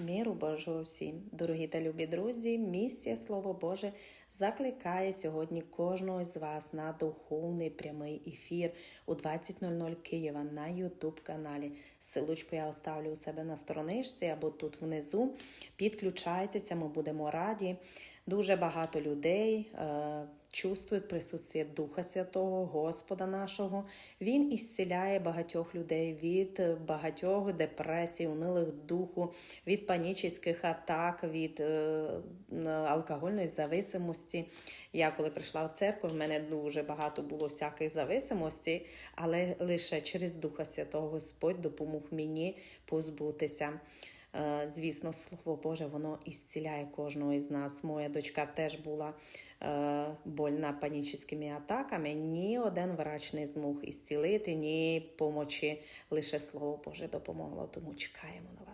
Міру Божого всім, дорогі та любі друзі, місія Слово Боже закликає сьогодні кожного з вас на духовний прямий ефір у 20.00 Києва на Ютуб каналі. Силочку я оставлю у себе на стороничці або тут внизу. Підключайтеся, ми будемо раді. Дуже багато людей чувствують присутствие Духа Святого, Господа нашого. Він ісціляє багатьох людей від багатьох депресій, унилих духу, від панічних атак, від е, алкогольної зависимості. Я коли прийшла в церкву, в мене дуже багато було всяких зависимостей, але лише через Духа Святого Господь допомог мені позбутися. Е, Звісно, слово Боже, воно ісціляє кожного із нас. Моя дочка теж була е, больна панічними атаками. Ні один врач не змог ісцілити, ні помочі. Лише слово Боже допомогло. Тому чекаємо на